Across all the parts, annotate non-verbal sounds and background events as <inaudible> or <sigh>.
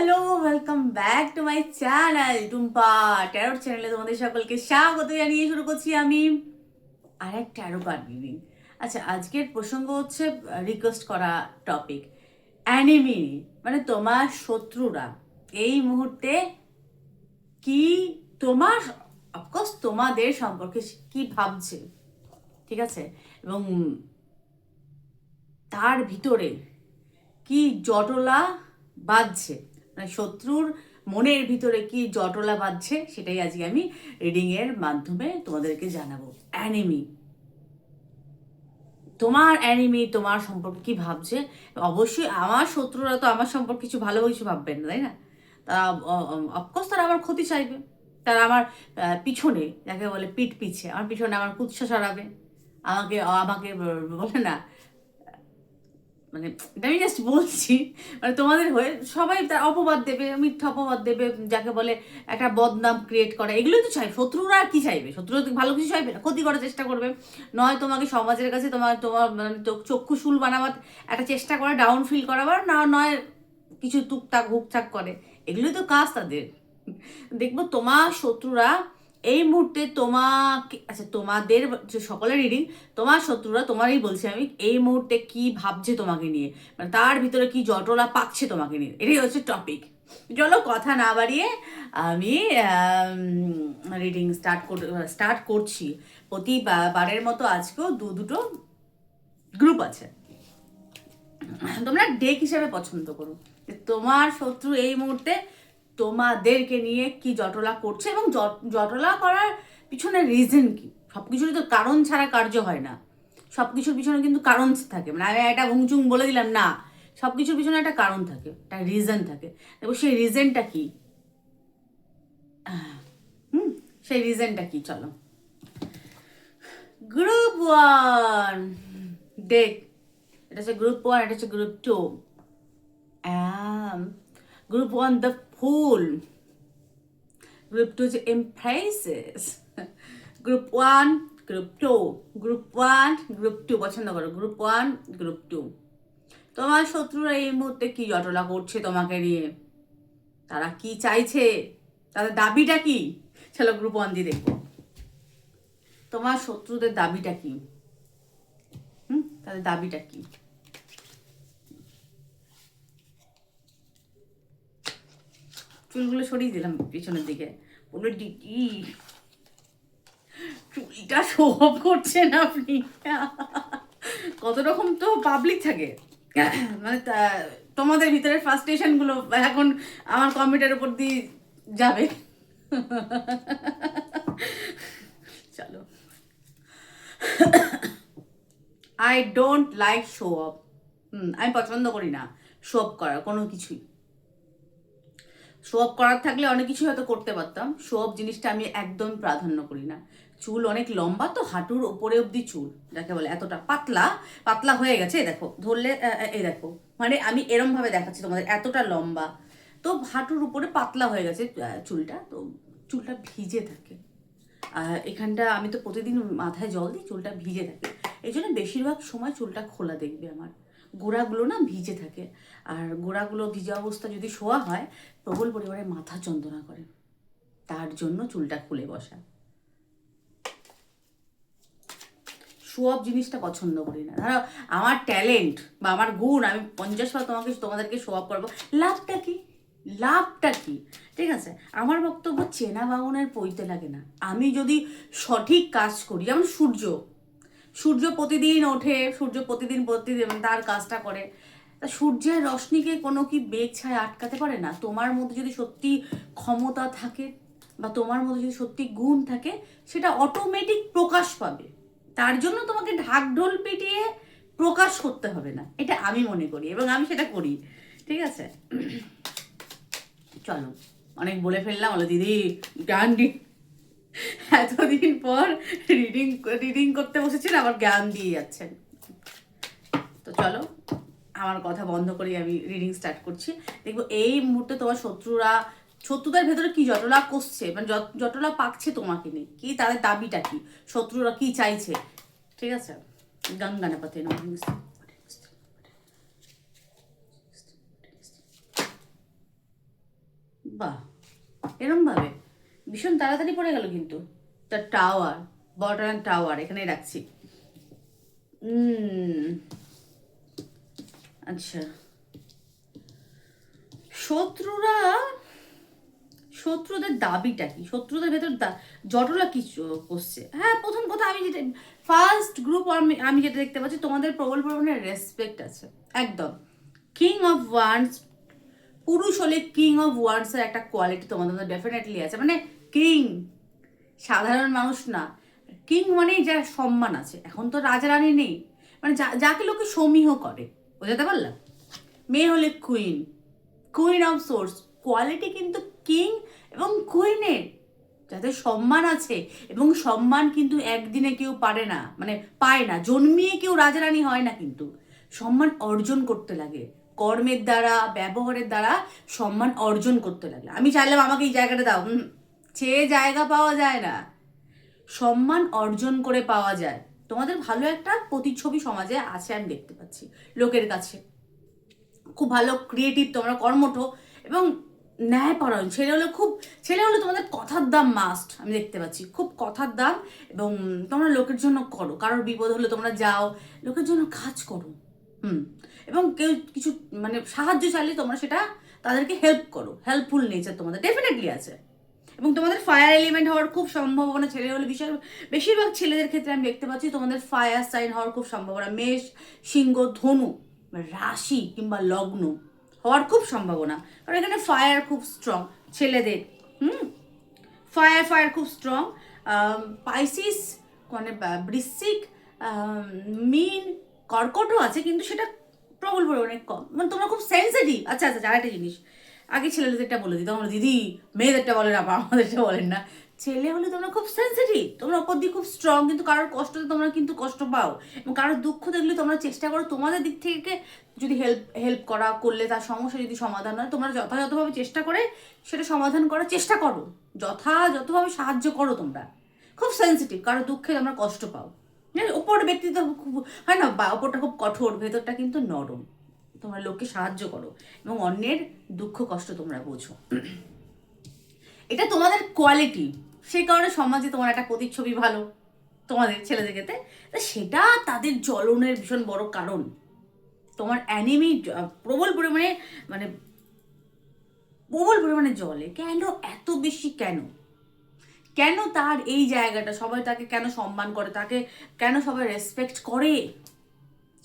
Hello welcome back to my channel Tumpa tarot চ্যানেলে তোমাদের সকলকে স্বাগত জানিয়ে শুরু করছি আমি আর এক ট্যারো কার্ড রিডিং আচ্ছা আজকের প্রসঙ্গ হচ্ছে রিকোয়েস্ট করা টপিক অ্যানিমি মানে তোমার শত্রুরা। এই মুহূর্তে কি তোমার অফকোর্স তোমাদের সম্পর্কে কি ভাবছে? ঠিক আছে? এবং তার ভিতরে কি জটলা মানে শত্রুর মনের ভিতরে কি জটলা বাঁধছে, সেটাই আজকে আমি রিডিংয়ের মাধ্যমে তোমাদেরকে জানাব। অ্যানিমি তোমার অ্যানিমি তোমার সম্পর্কে কি ভাবছে? অবশ্যই আমার শত্রুরা তো আমার সম্পর্কে কিছু ভালো কিছু ভাববেন না, তাই না? তারা অফকোর্স তারা আমার ক্ষতি চাইবে। তারা আমার পিছনে, যাকে বলে পিঠ পিছে, আমার পিছনে আমার কুৎসা সরাবে আমাকে আমাকে বলে না মানে এটা আমি জাস্ট বলছি মানে তোমাদের হয়ে সবাই তার অপবাদ দেবে, মিথ্যা অপবাদ দেবে, যাকে বলে একটা বদনাম ক্রিয়েট করা, এগুলোই তো চাই শত্রুরা কি চাইবে? শত্রুরা তো ভালো কিছু চাইবে না, ক্ষতি করার চেষ্টা করবে। নয়, তোমাকে সমাজের কাছে তোমার তোমার মানে চক্ষু শুল বানাবার একটা চেষ্টা করা ডাউন ফিল করাবার, না নয় কিছু টুকটাক হুকটাক করে। এগুলোই তো কাজ তাদের। দেখব তোমার শত্রুরা এই মুহূর্তে তোমাকে আচ্ছা তোমাদের সকলের রিডিং তোমার শত্রুরা তোমারই বলছি আমি এই মুহূর্তে কি ভাবছে তোমাকে নিয়ে? মানে তার ভিতরে কি জটলা পাচ্ছে তোমাকে নিয়ে? এটাই হচ্ছে টপিক চলো কথা না বাড়িয়ে আমি রিডিং স্টার্ট স্টার্ট করছি। প্রতিবারের মতো আজকেও দু দুটো গ্রুপ আছে। তোমরা ডেক হিসাবে পছন্দ করো। তোমার শত্রু এই মুহূর্তে তোমাদেরকে নিয়ে কি জটলা করছে এবং জটলা করার পিছনে রিজন কি? সব কিছুরই তো কারণ ছাড়া কার্য হয় না। সব কিছুর পিছনে কিন্তু কারণ থাকে। মানে আমি একটা ভুংচুং বলে দিলাম, না। সব কিছুর পিছনে একটা কারণ থাকে, একটা রিজন থাকে। দেখো, সেই রিজনটা কি? হুম, সেই রিজনটা কি? চলো। গ্রুপ ওয়ান দেখ, এটা হচ্ছে গ্রুপ ওয়ান এটা হচ্ছে group two group one the fool group two হচ্ছে empresses group one group two group one group two পছন্দ করো। গ্রুপ ওয়ান গ্রুপ টু তোমার শত্রুরা এই মুহূর্তে কি জটলা করছে তোমাকে নিয়ে? তারা কি চাইছে? তাদের দাবিটা কি? চলো গ্রুপ ওয়ান দিয়ে দেখব। তোমার শত্রুদের দাবিটা কি? হুম? তাদের দাবিটা কি? চুলগুলো সরিয়ে দিলাম পিছনের দিকে। বলল দিদি চুলটা শোভ করছেন আপনি? কত রকম তো পাবলিক থাকে। মানে তোমাদের ভিতরে ফার্স্টেশনগুলো এখন আমার কম্পিউটার উপর দিয়ে যাবে। চলো। I don't like show off hmm, আমি পছন্দ করি না। শো অফ করা, কোনো কিছুই। শো অফ করার থাকলে অনেক কিছু হয়তো করতে পারতাম। শো অফ জিনিসটা আমি একদম প্রাধান্য করি না। চুল অনেক লম্বা তো, হাঁটুর ওপরে অবধি চুল। যাকে বলে এতটা পাতলা পাতলা হয়ে গেছে, এই দেখো, ধরলে এই দেখো। মানে আমি এরম ভাবে দেখাচ্ছি তোমাদের, এতটা লম্বা। তো হাঁটুর উপরে পাতলা হয়ে গেছে চুলটা। তো চুলটা ভিজে থাকে। আর এখানটা আমি তো প্রতিদিন মাথায় জল দিই, চুলটা ভিজে থাকে। এই জন্য বেশিরভাগ সময় চুলটা খোলা দেখবে আমার। গোড়াগুলো না ভিজে থাকে। আর গোড়াগুলো ভিজে অবস্থা যদি শোয়া হয়, প্রবল পরিবারে মাথা যন্ত্রণা করে। তার জন্য চুলটা খুলে বসা। অফ জিনিসটা পছন্দ করি না। ধরো, আমার ট্যালেন্ট বা আমার গুণ, আমি পঞ্চাশ বার তোমাকে তোমাদেরকে শো অফ করব। লাভটা কি? লাভটা কি? ঠিক আছে? আমার বক্তব্য চেনা বামনের পইতে লাগে না। আমি যদি সঠিক কাজ করি, যেমন সূর্য সূর্য প্রতিদিন ওঠে, সূর্য প্রতিদিন প্রতিদিন তার কাজটা করে। তা সূর্যের রশ্মিকে কোনো কি বেগ ছায় আটকাতে পারে না? তোমার মধ্যে যদি সত্যি ক্ষমতা থাকে বা তোমার মধ্যে যদি সত্যি গুণ থাকে, সেটা অটোমেটিক প্রকাশ পাবে। তার জন্য তোমাকে ঢাকঢোল পিটিয়ে প্রকাশ করতে হবে না। এটা আমি মনে করি এবং আমি সেটা করি। ঠিক আছে? চলো, অনেক বলে ফেললাম হলো দিদি দি এতদিন পর রিডিং রিডিং করতে বসেছেন, আবার জ্ঞান দিয়ে যাচ্ছেন। তো চলো, আমার কথা বন্ধ করে আমি রিডিং স্টার্ট করছি। দেখব এই মুহূর্তে তোমার শত্রুরা, শত্রুদের ভেতরে কি জটলা করছে মানে জট- জটলা পাকছে তোমাকে নিয়ে। কি তাদের দাবিটা কি? শত্রুরা কি চাইছে? ঠিক আছে? গঙ্গানা পথে বাহ এরম ভাবে ভীষণ তাড়াতাড়ি পড়ে গেল কিন্তু। দ্য টাওয়ার বটন টাওয়ার এখানেই রাখছি। আচ্ছা। শত্রুরা, শত্রুদের দাবিটা কি? শত্রুদের ভেতর জটলা কি করছে? হ্যাঁ প্রথম কথা আমি যেটা ফার্স্ট গ্রুপ আমি আমি যেটা দেখতে পাচ্ছি, তোমাদের প্রবল পরিমাণে রেসপেক্ট আছে। একদম। কিং অফ ওয়ান্স পুরুষ হলে কিং অফ ওয়ার্ডসের একটা কোয়ালিটি তোমাদের ডেফিনেটলি আছে। মানে কিং সাধারণ মানুষ না। কিং মানে যার সম্মান আছে। এখন তো রাজা রানী নেই। মানে যাকে লোকে সমীহ করে। বোঝাতে পারলাম? মেয়ে হলে queen queen of swords quality কিন্তু কিং এবং কুইনের যাদের সম্মান আছে এবং সম্মান কিন্তু একদিনে কেউ পারে না মানে পায় না, জন্মিয়ে কেউ রাজারানী হয় না কিন্তু। সম্মান অর্জন করতে লাগে। কর্মের দ্বারা, ব্যবহারের দ্বারা সম্মান অর্জন করতে লাগে। আমি চাইলাম আমাকে এই জায়গাটা দাও সে জায়গা পাওয়া যায় না। সম্মান অর্জন করে পাওয়া যায়। তোমাদের ভালো একটা প্রতিচ্ছবি সমাজে আছে আমি দেখতে পাচ্ছি, লোকের কাছে। খুব ভালো ক্রিয়েটিভ তোমরা কর্মঠ এবং ন্যায়পরায়ণ। ছেলে হলে খুব, ছেলে হলে তোমাদের কথার দাম মাস্ট আমি দেখতে পাচ্ছি। খুব কথার দাম এবং তোমরা লোকের জন্য করো। কারোর বিপদ হলে তোমরা যাও, লোকের জন্য কাজ করো। হুম, এবং কেউ কিছু মানে সাহায্য চাইলে তোমরা সেটা তাদেরকে হেল্প করো। হেল্পফুল নেচার তোমাদের ডেফিনেটলি আছে। এবং তোমাদের ফায়ার এলিমেন্ট হওয়ার খুব সম্ভাবনা ছেলে হলে বিষয় বেশিরভাগ ছেলেদের ক্ষেত্রে আমি দেখতে পাচ্ছি তোমাদের ফায়ার সাইন হওয়ার খুব সম্ভাবনা। মেষ, সিংহ, ধনু রাশি কিংবা লগ্ন হওয়ার খুব সম্ভাবনা। কারণ এখানে ফায়ার খুব স্ট্রং ছেলেদের, হুম? ফায়ার ফায়ার খুব স্ট্রং পাইসিস মানে বৃশ্চিক মিন, কর্কটও আছে, কিন্তু সেটা প্রবল পরিমাণে কম। মানে তোমরা খুব সেন্সিটিভ আচ্ছা আচ্ছা আরেকটা জিনিস। আগে ছেলেদেরটা বলে দিই তোমরা দিদি, মেয়েদেরটা বলেন না আমাদেরটা বলেন না। ছেলে হলে তোমরা খুব সেন্সিটিভ তোমরা ওপর দিয়ে খুব স্ট্রং কিন্তু কারোর কষ্টতে তোমরা কিন্তু কষ্ট পাও। এবং কারোর দুঃখ দেখলে তোমরা চেষ্টা করো তোমাদের দিক থেকে যদি হেল্প হেল্প করা করলে তার সমস্যা যদি সমাধান হয়, তোমরা যথাযথভাবে চেষ্টা করে সেটা সমাধান করার চেষ্টা করো। যথাযথভাবে সাহায্য করো তোমরা। খুব সেন্সিটিভ কারও দুঃখে তোমরা কষ্ট পাও। হ্যাঁ ওপর ব্যক্তিত্ব খুব, হয় না, বা ওপরটা খুব কঠোর, ভেতরটা কিন্তু নরম। তোমরা লোককে সাহায্য করো এবং অন্যের দুঃখ কষ্ট তোমরা বোঝো। এটা তোমাদের কোয়ালিটি সেই কারণে সমাজে তোমার একটা প্রতিচ্ছবি ভালো, তোমাদের ছেলেদের ক্ষেত্রে তা সেটা তাদের জ্বলনের ভীষণ বড় কারণ। তোমার অ্যানিমি প্রবল পরিমাণে মানে প্রবল পরিমাণে জলে কেন? এত বেশি কেন? কেন তার এই জায়গাটা? সবাই তাকে কেন সম্মান করে? তাকে কেন সবাই রেসপেক্ট করে?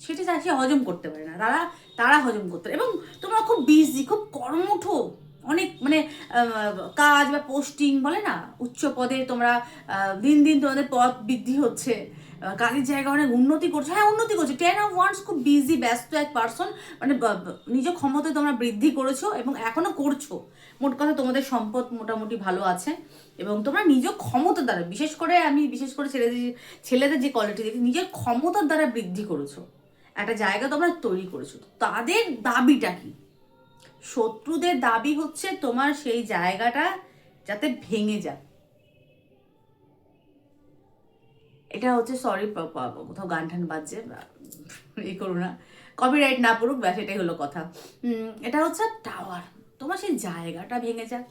সেটা সে হজম করতে পারে না? তারা তারা হজম করতে এবং তোমরা খুব বিজি খুব কর্মঠ, অনেক মানে কাজ বা পোস্টিং বলে না? উচ্চ পদে তোমরা দিন দিন তোমাদের পদ বৃদ্ধি হচ্ছে। কাজের জায়গা অনেক উন্নতি করছে। হ্যাঁ উন্নতি করছে। টেন অফ ওয়ান্স খুব বিজি ব্যস্ত এক পার্সন মানে নিজ ক্ষমতায় তোমরা বৃদ্ধি করেছ এবং এখনও করছ। মোট কথা তোমাদের সম্পদ মোটামুটি ভালো আছে এবং তোমরা নিজ ক্ষমতা দ্বারা, বিশেষ করে আমি বিশেষ করে ছেলেদের ছেলেদের যে কোয়ালিটি দেখি, নিজের ক্ষমতার দ্বারা বৃদ্ধি করেছ। একটা জায়গা তোমরা তৈরি করেছ। তাদের দাবিটা কি? শত্রুদের দাবি হচ্ছে তোমার সেই জায়গাটা যাতে ভেঙে যায়। এটা হচ্ছে সরি কোথাও গান টান বাজছে এই করো না। কপিরাইট না পড়ুক, ব্যাস, এটাই হলো কথা। এটা হচ্ছে টাওয়ার তোমার সেই জায়গাটা ভেঙে যাক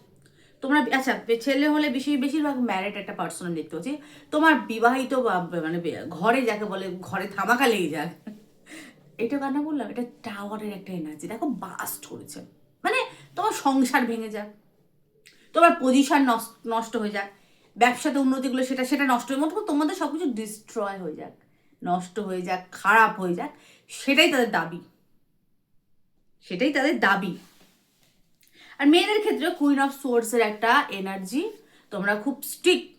তোমরা আচ্ছা ছেলে হলে বেশি, বেশিরভাগ ম্যারিড একটা পার্সোনাল দেখতে পাচ্ছি। তোমার বিবাহিত মানে ঘরে যাকে বলে, ঘরে থামাকা লেগে যাক এটা কেন বললাম? এটা টাওয়ারের একটা এনার্জি দেখো বাস্ট করেছে। মানে তোমার সংসার ভেঙে যাক তোমার পজিশন নষ্ট হয়ে যাক ব্যবসাতে উন্নতিগুলো সেটা সেটা নষ্ট হয়ে মতো তোমাদের সব কিছু ডিস্ট্রয় হয়ে যাক। নষ্ট হয়ে যাক, খারাপ হয়ে যাক। সেটাই তাদের দাবি। সেটাই তাদের দাবি। আর মেয়েদের ক্ষেত্রে কুইন অফ সোর্সের একটা এনার্জি তোমরা খুব স্ট্রিক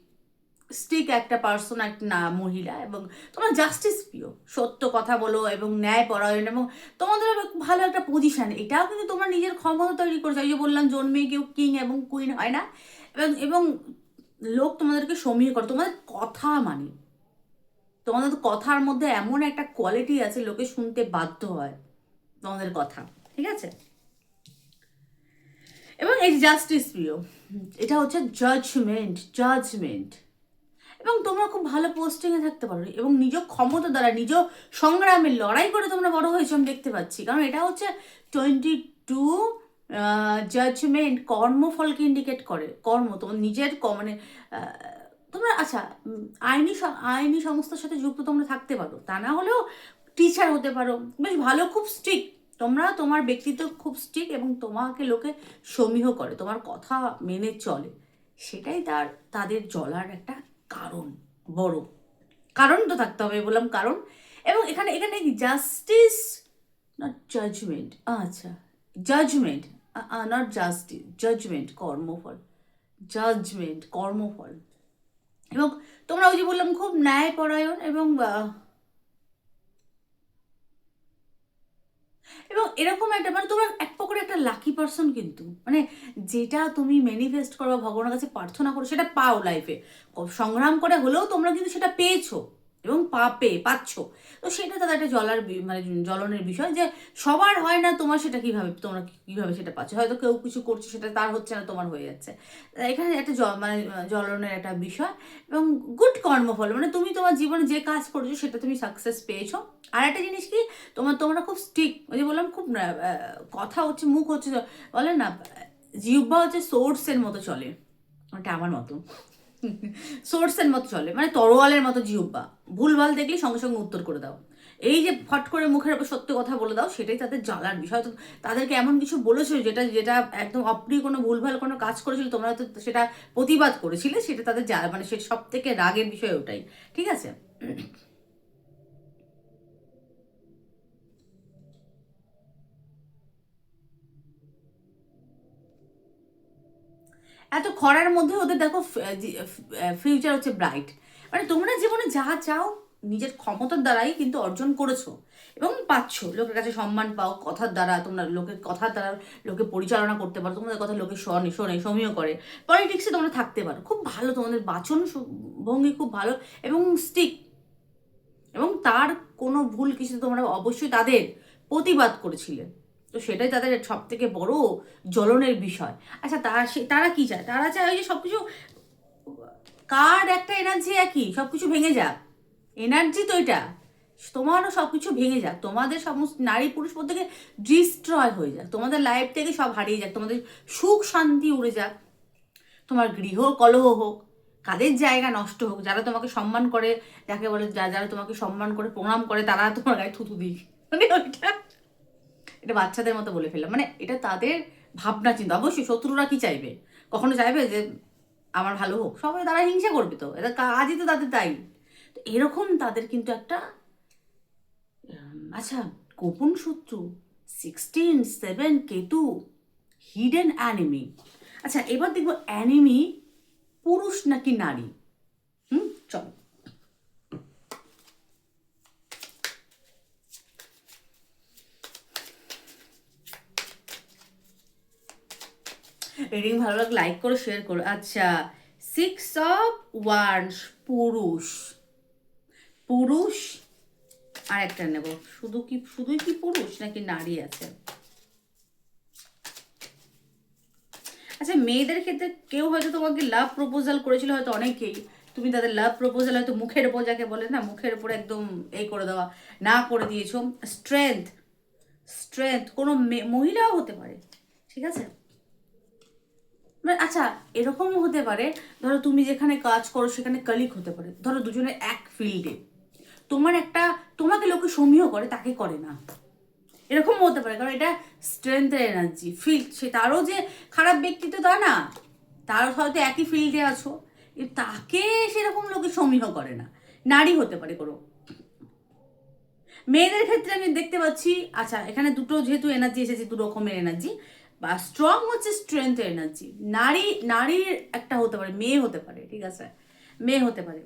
স্টিক একটা পার্সন একটা না, মহিলা এবং তোমরা জাস্টিস প্রিয় সত্য কথা বলো এবং ন্যায় পরায়ণ এবং তোমাদের ভালো একটা পজিশন এটাও কিন্তু তোমরা নিজের ক্ষমতা তৈরি করেছ। এই যে বললাম, জন্মে কেউ কিং এবং কুইন হয় না। এবং এবং লোক তোমাদেরকে সমীহ করে। তোমাদের কথা মানে। তোমাদের কথার মধ্যে এমন একটা কোয়ালিটি আছে, লোকে শুনতে বাধ্য হয় তোমাদের কথা। ঠিক আছে? এবং এই জাস্টিস প্রিয় এটা হচ্ছে জাজমেন্ট জাজমেন্ট এবং তোমরা খুব ভালো পোস্টিংয়ে থাকতে পারো এবং নিজ ক্ষমতা দ্বারা, নিজ সংগ্রামে লড়াই করে তোমরা বড় হয়েছো আমি দেখতে পাচ্ছি। কারণ এটা হচ্ছে টোয়েন্টি টু জাজমেন্ট কর্মফলকে ইন্ডিকেট করে। কর্ম তোমার নিজের মানে তোমরা আচ্ছা আইনি আইনি সংস্থার সাথে যুক্ত তোমরা থাকতে পারো। তা না হলেও টিচার হতে পারো। বেশ ভালো, খুব স্ট্রিক তোমরা তোমার ব্যক্তিত্ব খুব স্ট্রিক এবং তোমাকে লোকে সমীহ করে, তোমার কথা মেনে চলে। সেটাই তার, তাদের জ্বলার একটা কারণ, বড়। কারণ তো থাকতে হবে, বললাম কারণ। এবং এখানে এখানে জাস্টিস নট জাজমেন্ট আচ্ছা জাজমেন্ট নট জাস্টিস জাজমেন্ট কর্মফল। জাজমেন্ট কর্মফল। এবং তোমরা ওই যে বললাম, খুব ন্যায়পরায়ণ এবং আহ, এবং এরকম একটা মানে তোমরা এক পকরে একটা লাকি পার্সন কিন্তু। মানে যেটা তুমি ম্যানিফেস্ট করো ভগবানের কাছে প্রার্থনা করো, সেটা পাও লাইফে সংগ্রাম করে হলেও তোমরা কিন্তু সেটা পেয়েছ। এবং পাবে পাচ্ছ। তো সেটা তাদের একটা জলার মানে জ্বলনের বিষয় যে সবার হয় না তোমার সেটা কীভাবে, তোমরা কীভাবে সেটা পাচ্ছ। হয়তো কেউ কিছু করছে, সেটা তার হচ্ছে না, তোমার হয়ে যাচ্ছে। এখানে একটা মানে জ্বলনের একটা বিষয় এবং গুড কর্মফল মানে তুমি তোমার জীবনে যে কাজ করছ সেটা তুমি সাকসেস পেয়েছ। আর একটা জিনিস কি, তোমার, তোমরা খুব স্টিক ওই যে বললাম, খুব কথা হচ্ছে, মুখ হচ্ছে, বলে না, জিহ্বা হচ্ছে সোর্সের মতো চলে। ওটা আমার মতো। সোর্সের মতো চলে মানে তরোয়ালের মতো জিহ্বা। ভুলভাল দেখলে সঙ্গে সঙ্গে উত্তর করে দাও। এই যে ফট করে মুখের উপর সত্য কথা বলে দাও, সেটাই তাদের জ্বালার বিষয়। তো তাদেরকে এমন কিছু বলেছ যেটা যেটা একদম অপ্রিয় কোনো ভুলভাল কোনো কাজ করেছিল, তোমরা তো সেটা প্রতিবাদ করেছিলে, সেটা তাদের মানে সে সব থেকে রাগের বিষয় ওটাই। ঠিক আছে? এত খরার মধ্যে ওদের দেখো ফিউচার হচ্ছে ব্রাইট মানে তোমরা জীবনে যা চাও নিজের ক্ষমতার দ্বারাই কিন্তু অর্জন করেছ এবং পাচ্ছ। লোকের কাছে সম্মান পাও, কথার দ্বারা তোমরা লোকের কথার দ্বারা লোকে পরিচালনা করতে পারো, তোমাদের কথা লোকে শোনে শোনে সমীহ করে। পলিটিক্সে তোমরা থাকতে পারো। খুব ভালো তোমাদের বাচন ভঙ্গি খুব ভালো এবং স্টিক এবং তার কোনো ভুল কিছু তোমরা অবশ্যই তাদের প্রতিবাদ করেছিলে। তো সেটাই তাদের সব থেকে বড় জ্বলনের বিষয়। আচ্ছা তারা সে- তারা কি চায়? তারা চায় ওই যে সব কিছু কার একটা এনার্জি একই সব কিছু ভেঙে যাক। এনার্জি তো এটা। তোমারও সব কিছু ভেঙে যাক। তোমাদের সমস্ত নারী পুরুষ প্রত্যেকে ডিস্ট্রয় হয়ে যাক। তোমাদের লাইফ থেকে সব হারিয়ে যাক। তোমাদের সুখ, শান্তি উড়ে যাক। তোমার গৃহ, কলহ হোক, কাদের জায়গা নষ্ট হোক, যারা তোমাকে সম্মান করে, যাকে বলে, যা- যারা তোমাকে সম্মান করে, প্রণাম করে, তারা তোমার গায়ে থুতু দিক। মানে ওইটা এটা বাচ্চাদের মতো বলে ফেললাম। মানে এটা তাদের ভাবনা চিন্তা। অবশ্যই শত্রুরা কি চাইবে? কখনো চাইবে যে আমার ভালো হোক? সবাই তারা হিংসা করবে তো। এটা কাজই তো তাদের তাই তো এরকম তাদের কিন্তু একটা আচ্ছা গোপন শত্রু sixteen seven Ketu hidden enemy আচ্ছা এবার দেখব অ্যানিমি পুরুষ নাকি নারী? হুম চলো রিডিং ভালো লাগলে লাইক করো শেয়ার করো। আচ্ছা সিক্স অফ ওয়ান্স পুরুষ। পুরুষ আর একটা নেব। শুধু কি, শুধুই কি পুরুষ নাকি নারী আছে? আচ্ছা মেয়েদের ক্ষেত্রে কেউ হয়তো তোমাকে লাভ প্রপোজাল করেছিল, হয়তো অনেকেই। তুমি তাদের লাভ প্রপোজাল হয়তো মুখের উপর যাকে বলে না, মুখের উপর একদম এই করে দেওয়া, না করে দিয়েছ। স্ট্রেংথ স্ট্রেংথ কোনো মহিলাও হতে পারে, ঠিক আছে? মানে আচ্ছা এরকমও হতে পারে, ধরো তুমি যেখানে কাজ করো সেখানে কলিগ হতে পারে, ধরো দুজনে এক ফিল্ডে তোমার একটা, তোমাকে লোকে সমীহ করে, তাকে করে না। এরকম হতে পারে, কারণ এটা স্ট্রেংথের এনার্জি ফিল্ড সে তারও যে খারাপ ব্যক্তিত্ব তা না। তারও হয়তো একই ফিল্ডে আছো তাকে সেরকম লোকে সমীহ করে না। নারী হতে পারে কোনো। মেয়েদের ক্ষেত্রে আমি দেখতে পাচ্ছি আচ্ছা এখানে দুটো যেহেতু এনার্জি এসেছে দু রকমের এনার্জি বা স্ট্রং হচ্ছে স্ট্রেংথ এনার্জি নারী, নারীর একটা হতে পারে, মেয়ে হতে পারে, ঠিক আছে? মেয়ে হতে পারে।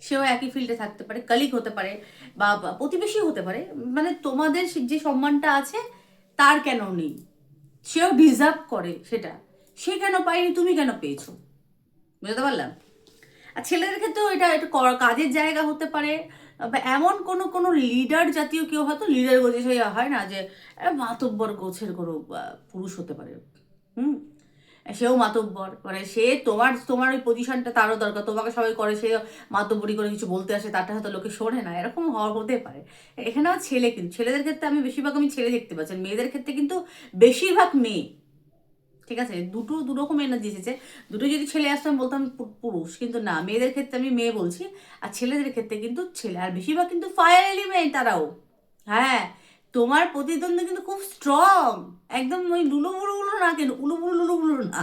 সেও একই ফিল্ডে থাকতে পারে কলিগ হতে পারে বা প্রতিবেশী হতে পারে। মানে তোমাদের যে সম্মানটা আছে, তার কেন নেই? সেও ডিজার্ভ করে সেটা। সে কেন পায়নি, তুমি কেন পেয়েছ? বুঝতে পারলাম? আর ছেলেদের ক্ষেত্রেও এটা একটা কাজের জায়গা হতে পারে বা এমন কোনো কোনো লিডার জাতীয় কেউ হয়তো লিডার গোছে হয় না যে মাতব্বর গোছের কোনো পুরুষ হতে পারে। হুম? সেও মাতব্বর। মানে সে তোমার তোমার ওই পজিশনটা তারও দরকার। তোমাকে সবাই করে, সে মাতব্বরি করে কিছু বলতে আসে, তারটা হয়তো লোকে শোনে না। এরকম হওয়ার হতে পারে। এখানেও ছেলে কিন্তু, ছেলেদের ক্ষেত্রে আমি বেশিরভাগ আমি ছেলে দেখতে পাচ্ছি। মেয়েদের ক্ষেত্রে কিন্তু বেশিরভাগ মেয়ে ঠিক আছে? দুটো, দু রকম এনার্জি এসেছে। দুটো যদি ছেলে আসতো, আমি বলতাম পুরুষ, কিন্তু না, মেয়েদের ক্ষেত্রে আমি মেয়ে বলছি, আর ছেলেদের ক্ষেত্রে কিন্তু ছেলে, আর বেশিরভাগ কিন্তু ফায়ার এলিমেন্ট তারাও। হ্যাঁ তোমার প্রতিদ্বন্দ্বী কিন্তু খুব স্ট্রং একদম ওই লুলো বুড়ো গুলো না কেন উলু বুড়ো লুলো বুড়ো না।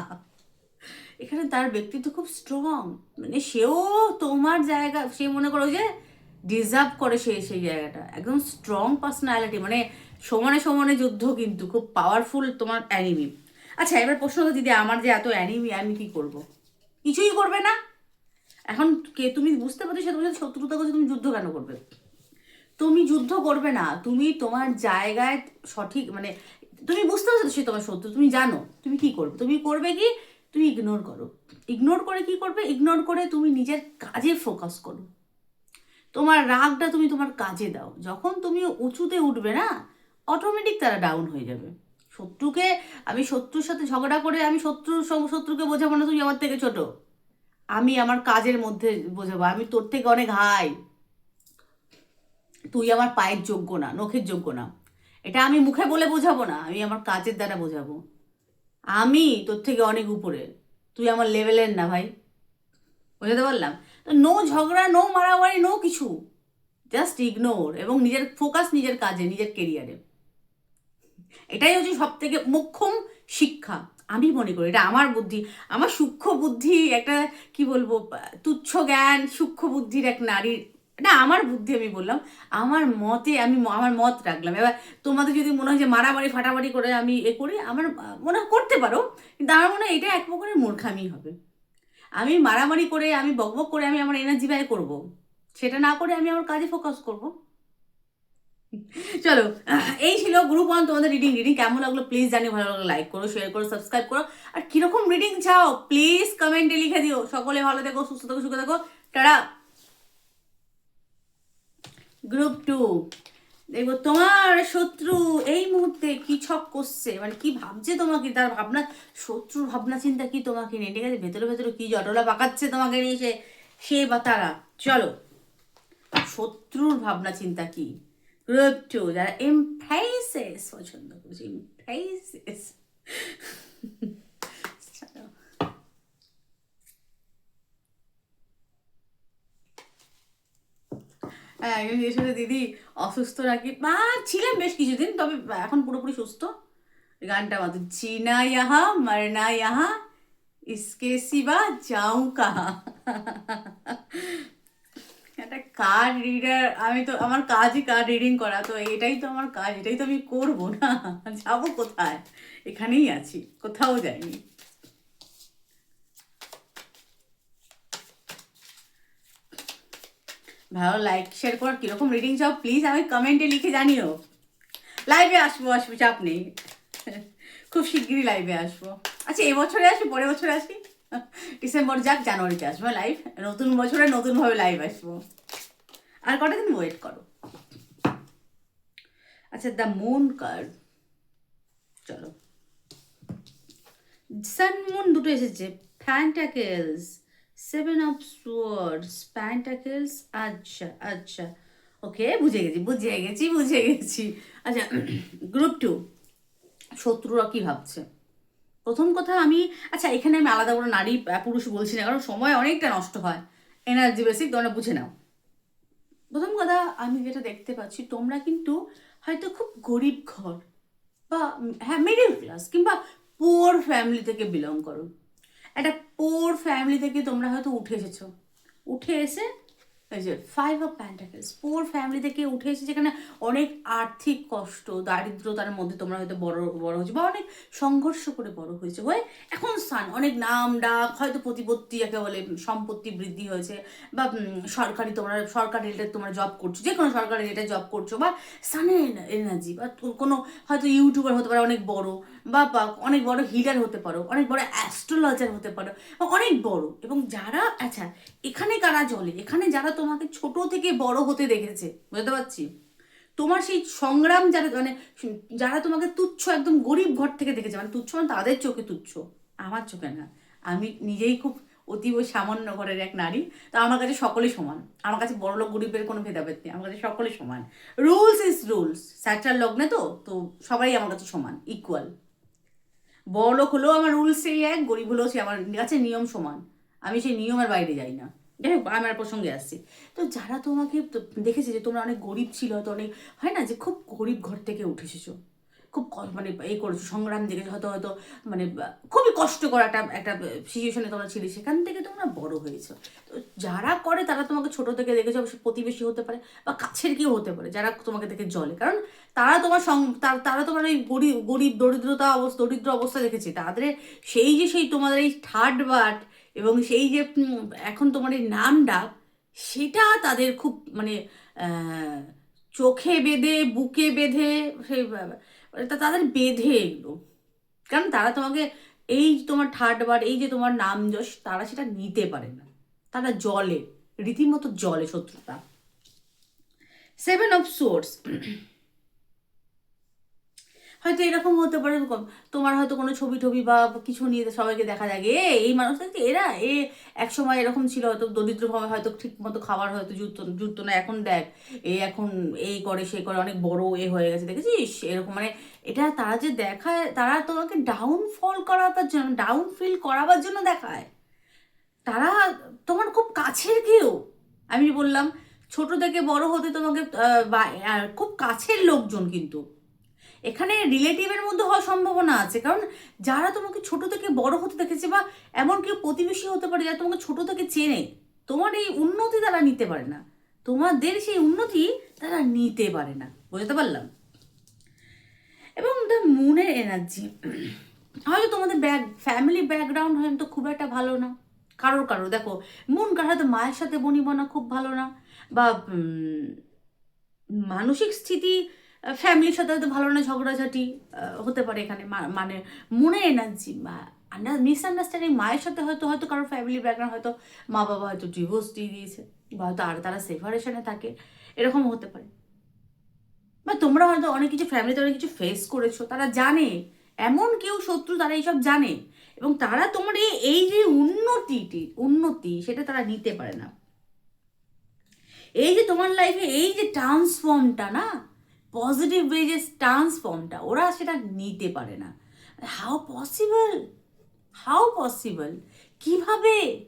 এখানে তার ব্যক্তিত্ব খুব স্ট্রং মানে সেও তোমার জায়গা, সে মনে করো যে ডিজার্ভ করে সে, সেই জায়গাটা। একদম স্ট্রং পার্সোনালিটি মানে সমানে সমানে যুদ্ধ কিন্তু, খুব পাওয়ারফুল তোমার অ্যানিমি আচ্ছা এবার প্রশ্ন হলো, দিদি, আমার যে এত অ্যানিমি আমি কি করব? কিছুই করবে না। এখন কে, তুমি বুঝতে পারছ সে তোমার সাথে শত্রুতা করছে, তুমি যুদ্ধ কেন করবে? তুমি যুদ্ধ করবে না, তুমি তোমার জায়গায় সঠিক মানে তুমি বুঝতে পারছ সে তোমার শত্রু, তুমি জানো, তুমি কি করবে? তুমি করবে কি? তুমি ইগনোর করো। ইগনোর করে কি করবে? ইগনোর করে তুমি নিজের কাজে ফোকাস করো। তোমার রাগটা তুমি তোমার কাজে দাও। যখন তুমি উঁচুতে উঠবে না অটোমেটিক তারা ডাউন হয়ে যাবে। শত্রুকে আমি শত্রুর সাথে ঝগড়া করে আমি শত্রু শত্রুকে বোঝাবো না তুই আমার থেকে ছোট। আমি আমার কাজের মধ্যে বোঝাবো। আমি তোর থেকে অনেক হাই তুই আমার পায়ের যোগ্য না, নখের যোগ্য না। এটা আমি মুখে বলে বোঝাবো না, আমি আমার কাজের দ্বারা বোঝাবো। আমি তোর থেকে অনেক উপরে। তুই আমার লেভেলের না ভাই। বোঝাতে পারলাম? নো ঝগড়া নো মারামারি নো কিছু। জাস্ট ইগনোর এবং নিজের ফোকাস নিজের কাজে, নিজের কেরিয়ারে এটাই হচ্ছে সব থেকে মোক্ষম শিক্ষা। আমি মনে করি এটা আমার বুদ্ধি। আমার সূক্ষ্ম বুদ্ধি একটা, কি বলব, তুচ্ছ জ্ঞান, সূক্ষ্ম বুদ্ধির এক নারীর না আমার বুদ্ধি আমি বললাম। আমার মতে আমি, আমার মত রাখলাম। এবার তোমাদের যদি মনে হয় যে মারামারি ফাটামারি করে আমি এ করি, আমার মনে করতে পারো, কিন্তু আমার মনে হয় এটা এক প্রকারের মূর্খামি হবে। আমি মারামারি করে, আমি বকবক করে আমি আমার এনার্জি ব্যয় করব। সেটা না করে আমি আমার কাজে ফোকাস করব। চলো এই ছিল গ্রুপ ওয়ান তোমাদের রিডিং রিডিং কেমন লাগল প্লিজ জানি ভালো লাগল লাইক করো শেয়ার করো সাবস্ক্রাইব করো। আর কীরকম রিডিং চাও প্লিজ কমেন্টে লিখে দিও। সকলে ভালো থেকো, সুস্থ থেকো, সুখে থেকো। টাটা। গ্রুপ টু দেখব তোমার শত্রু এই মুহূর্তে কি ছক করছে? মানে কি ভাবছে তোমাকে? তার ভাবনা, শত্রুর ভাবনা চিন্তা কি তোমাকে নিয়ে? ঠিক আছে, ভেতরে ভেতরে কি জটলা পাকাচ্ছে তোমাকে নিয়ে সে সে বা তারা? চলো, শত্রুর ভাবনা চিন্তা কি? গ্রুপ টু যারা এমপ্রাইসেস পছন্দ করছে এমপ্রাইসেস হ্যাঁ একজন দিদি, অসুস্থ নাকি? বা ছিলাম বেশ কিছুদিন, তবে এখন পুরোপুরি সুস্থ। গানটা মতো জিনা ইহা মরনা ইহা ইসকে সিবা যাও কাহা। একটা কার্ড রিডার আমি তো, আমার কাজই কার্ড রিডিং করা, তো এটাই তো আমার কাজ, এটাই তো আমি করব না? যাব কোথায়? এখানেই আছি, কোথাও যাইনি। ভালো লাইক শেয়ার করার কীরকম রিডিং চাও? প্লিজ আমি কমেন্টে লিখে জানিও। লাইভে আসব আসব, চাপ নেই। খুব শিগগিরই লাইভে আসব। আচ্ছা এবছরে আসি পরের বছরে আসি <laughs> ডিসেম্বর যাক, জানুয়ারিতে আসব লাইভ নতুন বছরে নতুনভাবে লাইভ আসব। আর কটা দিন ওয়েট করো? আচ্ছা দ্য মুন কার্ড চলো। সান মুন দুটো এসেছে। Pentacles seven of swords pentacles আচ্ছা আচ্ছা। ওকে বুঝে গেছি বুঝে গেছি বুঝে গেছি। আচ্ছা গ্রুপ টু শত্রুরা কি ভাবছে? প্রথম কথা আমি আচ্ছা এখানে আমি আলাদা করে নারী পুরুষ বলছি না, কারণ সময় অনেকটা নষ্ট হয়। এনার্জি বেসিক তোমরা বুঝে নাও। প্রথম কথা আমি যেটা দেখতে পাচ্ছি, তোমরা কিন্তু হয়তো খুব গরিব ঘর বা হ্যাঁ মিডিল ক্লাস কিংবা পোর ফ্যামিলি থেকে বিলং করো। একটা পোর ফ্যামিলি থেকে তোমরা হয়তো উঠে এসেছ। উঠে এসে five of pentacles poor family থেকে উঠে এসে যেখানে অনেক আর্থিক কষ্ট, দারিদ্রতার মধ্যে তোমরা হয়তো বড় বড় হয়েছে বা অনেক সংঘর্ষ করে বড় হয়েছে। হয়ে এখন স্থান অনেক নাম ডাক, হয়তো প্রতিপত্তি যাকে বলে সম্পত্তি বৃদ্ধি হয়েছে বা সরকারি তোমরা, সরকারি রিলেটেড তোমরা জব করছ, যে কোনো সরকারি রিলেটেড জব করছ বা সানের এনার্জি বা কোনো, হয়তো ইউটিউবার হতে পারে অনেক বড় বা অনেক বড় হিলার হতে পারো, অনেক বড় অ্যাস্ট্রোলজার হতে পারো অনেক বড়। এবং যারা আচ্ছা এখানে কারা চলে এখানে যারা তোমাকে ছোট থেকে বড় হতে দেখেছে, বুঝতে পারছি? তোমার সেই সংগ্রাম যারা মানে যারা তোমাকে তুচ্ছ, একদম গরিব ঘর থেকে দেখেছে মানে তুচ্ছ মানে তাদের চোখে তুচ্ছ। আমার চোখে না। আমি নিজেই খুব অতীব সামান্য ঘরের এক নারী, তো আমার কাছে সকলেই সমান। আমার কাছে বড় লোক গরিবের কোনো ভেদাভেদ নেই, আমার কাছে সকলেই সমান। রুলস ইজ রুলস স্যাটার লগ্নে তো তো সবাই আমার কাছে সমান ইকুয়াল বড় লোক হলেও আমার রুলস সেই এক, গরিব হলেও সে আমার কাছে নিয়ম সমান। আমি সেই নিয়মের বাইরে যাই না। যাই হোক আমার প্রসঙ্গে আসছি। তো যারা তোমাকে দেখেছে যে তোমরা অনেক গরিব ছিল হয়তো অনেক, হয় না যে খুব গরিব ঘর থেকে উঠে এসেছ। খুব মানে এই করেছ, সংগ্রাম দেখেছ হয়তো হয়তো মানে খুবই কষ্টকর একটা একটা সিচুয়েশনে তোমরা ছিলে, সেখান থেকে তোমরা বড় হয়েছো। তো যারা করে তারা তোমাকে ছোট থেকে দেখেছ, অবশ্য প্রতিবেশী হতে পারে বা কাছের কেউ হতে পারে, যারা তোমাকে দেখে জলে। কারণ তারা তোমার সং, তারা তোমার এই গরিব গরিব, দরিদ্রতা অবস্থা, দরিদ্র অবস্থা দেখেছে। তাদের সেই যে, সেই তোমাদের এই থার্ড বাট এবং সেই যে এখন তোমার এই নাম ডাক সেটা তাদের খুব মানে চোখে বেঁধে, বুকে বেঁধে, সেই তাদের বেঁধে এগুলো কারণ তারা তোমাকে এই তোমার থার্ড বার এই যে তোমার নাম যশ, তারা সেটা নিতে পারে না। তারা জলে, রীতিমতো জলে শত্রুতা। সেভেন অফ সোর্স হয়তো এরকম হতে পারে তোমার হয়তো কোনো ছবি টবি বা কিছু নিয়ে সবাইকে দেখা যায়, এ, এই মানুষটা কি এরা? এ এক সময় এরকম ছিল, হয়তো দরিদ্রভাবে হয়তো ঠিক মতো খাবার হয়তো জুতো জুতো না, এখন দেখ, এ এখন এই করে, সে করে, অনেক বড় এ হয়ে গেছে, দেখেছিস? এরকম মানে এটা তারা যে দেখায়, তারা তোমাকে ডাউনফল করাবার জন্য ডাউন ফিল করাবার জন্য দেখায়। তারা তোমার খুব কাছের কেউ। আমি বললাম, ছোট থেকে বড় হতে তোমাকে খুব কাছের লোকজন কিন্তু। এখানে রিলেটিভের মধ্যে হওয়ার সম্ভাবনা আছে। কারণ যারা তোমাকে ছোট থেকে বড় হতে দেখেছে বা এমন কেউ প্রতিবেশী হতে পারে যারা তোমাকে ছোট থেকে চেনে, তোমার এই উন্নতি তারা নিতে পারে না। তোমাদের সেই উন্নতি তারা নিতে পারে না। বুঝতে পারলাম? এবং দ্য মুনের এনার্জি হয়তো তোমাদের ব্যাক ফ্যামিলি ব্যাকগ্রাউন্ড হয়তো খুব একটা ভালো না। কারোর কারোর। দেখো, মন কার, হয়তো মায়ের সাথে বনিবনা খুব ভালো না। বা মানসিক স্থিতি ফ্যামিলির সাথে হয়তো ভালো না, ঝগড়াঝাটি হতে পারে এখানে মানে মনে এনার্জি মিসআন্ডারস্ট্যান্ডিং মায়ের সাথে হয়তো হয়তো কারোর ফ্যামিলি ব্যাকগ্রাউন্ড হয়তো মা বাবা হয়তো ডিভোর্স দিয়ে দিয়েছে বা হয়তো আর তারা সেপারেশনে থাকে এরকম হতে পারে। বা তোমরা হয়তো অনেক কিছু ফ্যামিলিতে অনেক কিছু ফেস করেছ, তারা জানে, এমন কেউ শত্রু তারা এইসব জানে এবং তারা তোমার এই এই যে উন্নতিটি, উন্নতি সেটা তারা নিতে পারে না। এই যে তোমার লাইফে এই যে ট্রান্সফর্মটা না পজিটিভ ওয়ে যে ট্রান্সফর্মটা ওরা সেটা নিতে পারে না। হাউ পসিবল হাউ পসিবল কীভাবে?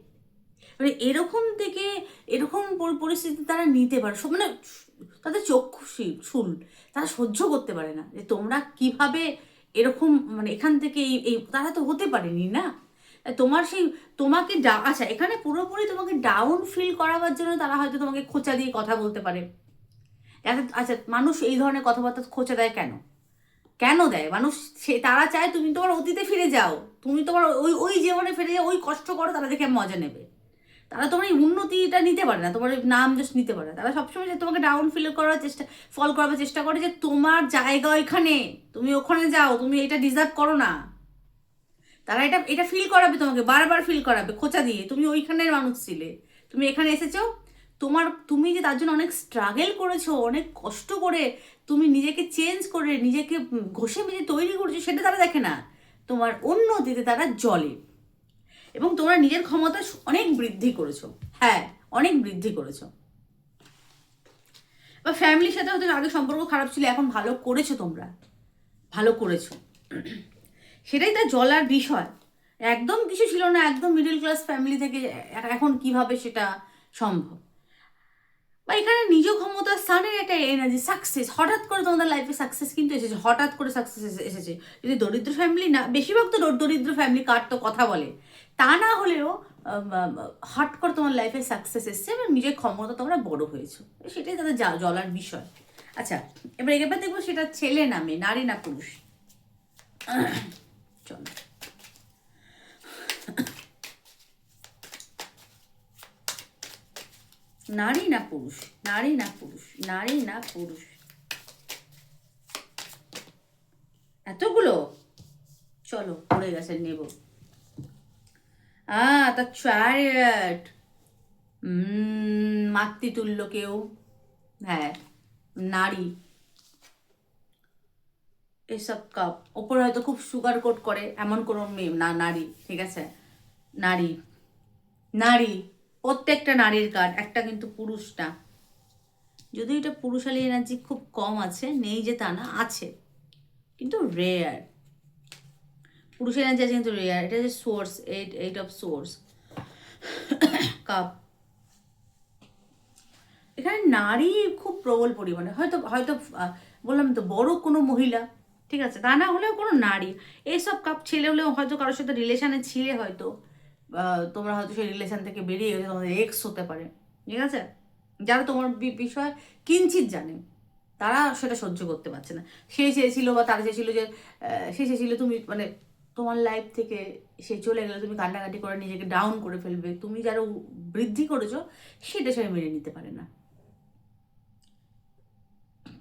মানে এরকম থেকে এরকম পরিস্থিতি তারা নিতে পারে। মানে তাদের চক্ষু শুল তারা সহ্য করতে পারে না। যে তোমরা কীভাবে এরকম মানে এখান থেকে এই এই, তারা তো হতে পারেনি না? তোমার সেই, তোমাকে আচ্ছা এখানে পুরোপুরি তোমাকে ডাউন ফিল করাবার জন্য তারা হয়তো তোমাকে খোঁচা দিয়ে কথা বলতে পারে। আচ্ছা মানুষ এই ধরনের কথাবার্তা খোঁচা দেয় কেন? কেন দেয়? মানুষ, সে, তারা চায় তুমি তোমার অতীতে ফিরে যাও। তুমি তোমার ওই ওই জীবনে ফিরে যাও, ওই কষ্ট করো, তারা দেখে মজা নেবে। তারা তোমার এই উন্নতিটা নিতে পারে না, তোমার নাম জাস্ট নিতে পারে না। তারা সবসময় যে তোমাকে ডাউন ফিল করার চেষ্টা ফল করার চেষ্টা করে যে তোমার জায়গা ওইখানে, তুমি ওখানে যাও, তুমি এটা ডিজার্ভ করো না। তারা এটা এটা ফিল করাবে তোমাকে, বারবার ফিল করাবে খোঁচা দিয়ে, তুমি ওইখানের মানুষ ছিলে। তুমি এখানে এসেছ তোমার, তুমি যে তার জন্য অনেক স্ট্রাগল করেছ, অনেক কষ্ট করে তুমি নিজেকে চেঞ্জ করে, নিজেকে ঘষে মেজে তৈরি করেছ, সেটা তারা দেখে না। তোমার উন্নতিতে তারা জলে এবং তোমরা নিজের ক্ষমতা অনেক বৃদ্ধি করেছ। হ্যাঁ অনেক বৃদ্ধি করেছ। বা ফ্যামিলির সাথে হয়তো আগে সম্পর্ক খারাপ ছিল, এখন ভালো করেছ তোমরা। ভালো করেছ। সেটাই তার জলার বিষয়। একদম কিছু ছিল না, একদম মিডল ক্লাস ফ্যামিলি থেকে, এখন কীভাবে সেটা সম্ভব? বা এখানে নিজ ক্ষমতার স্থানের একটা এনার্জি সাকসেস হঠাৎ করে তোমাদের লাইফে সাকসেস কিন্তু এসেছে, হঠাৎ করে সাকসেস এসেছে। যদি দরিদ্র ফ্যামিলি না, বেশিরভাগ তো দরিদ্র ফ্যামিলি কার তো কথা বলে। তা না হলেও হট করে তোমার লাইফে সাকসেস এসছে এবং নিজের ক্ষমতা তোমরা বড় হয়েছো। সেটাই তাদের জা- জ্বলার বিষয়। আচ্ছা এবার এবার দেখব সেটা ছেলে না মেয়ে, নারী না পুরুষ। চলো। নারী না পুরুষ? নারী না পুরুষ? নারী না পুরুষ? এতগুলো? চলো, পড়ে গেছে, নেব। আ তা চ্যারিয়ট মাতৃতুল্য কেউ? হ্যাঁ নারী। এসব কাপ। ওপরে হয়তো খুব সুগার কোট করে, এমন কোনো মেয়ে না, নারী, ঠিক আছে? নারী। নারী। প্রত্যেকটা নারীর কার্ড, একটা কিন্তু পুরুষ না যদিও এটা পুরুষালী এনার্জি খুব কম আছে, নেই যে তা না, আছে। কিন্তু রেয়ার পুরুষের এনার্জি আছে কিন্তু রেয়ার এটা যে swords eight eight of swords cup এখানে নারী খুব প্রবল পরিমাণে। হয়তো হয়তো বললাম তো, বড় কোনো মহিলা, ঠিক আছে? তা না হলেও কোনো নারী। এইসব কাপ ছেলে হলেও হয়তো কারোর সাথে রিলেশানে ছিলে হয়তো। তোমরা হয়তো সেই রিলেশন থেকে বেরিয়ে গেছো, তোমাদের এক্স হতে পারে। ঠিক আছে? যারা তোমার বিষয় কিঞ্চিত জানে, তারা সেটা সহ্য করতে পারছে না। সে চেয়েছিল বা তারা চেয়েছিল যে সে চেয়েছিল তুমি মানে তোমার লাইফ থেকে সে চলে গেলে তুমি কান্নাকাটি করে নিজেকে ডাউন করে ফেলবে। তুমি যারা বৃদ্ধি করেছ, সেটা সে মেনে নিতে পারে না।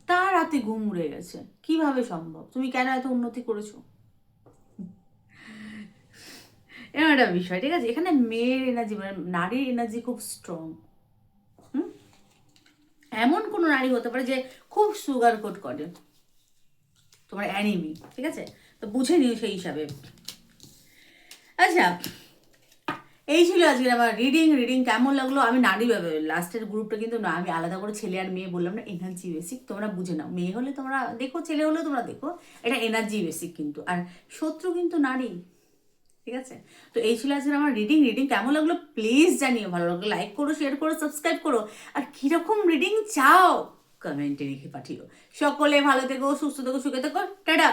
তার রাতে ঘুম উড়ে গেছে। কীভাবে সম্ভব? তুমি কেন এত উন্নতি করেছ? এরকম একটা বিষয়, ঠিক আছে? এখানে মেয়ের এনার্জি মানে নারীর এনার্জি খুব স্ট্রং এমন কোনো নারী হতে পারে যে খুব সুগার কোট করে, তোমার অ্যানিমি ঠিক আছে? তো বুঝে নিও সেই হিসাবে। আচ্ছা এই ছিল আজকের আমার রিডিং রিডিং কেমন লাগল? আমি নারী ভাবে লাস্টের গ্রুপটা কিন্তু না, আমি আলাদা করে ছেলে আর মেয়ে বললাম না এনার্জি বেসিক তোমরা বুঝে নাও। মেয়ে হলে তোমরা দেখো, ছেলে হলেও তোমরা দেখো, এটা এনার্জি বেসিক কিন্তু। আর শত্রু কিন্তু নারী। ঠিক আছে? তো এই ছিল আজকের আমার রিডিং রিডিং কেমন লাগল প্লিজ জানিও। ভালো লাগল লাইক করো শেয়ার করো সাবস্ক্রাইব করো। আর কীরকম রিডিং চাও কমেন্টে লিখে পাঠিও। সকলে ভালো থেকো, সুস্থ থেকো, সুখে থেকো। টাটা!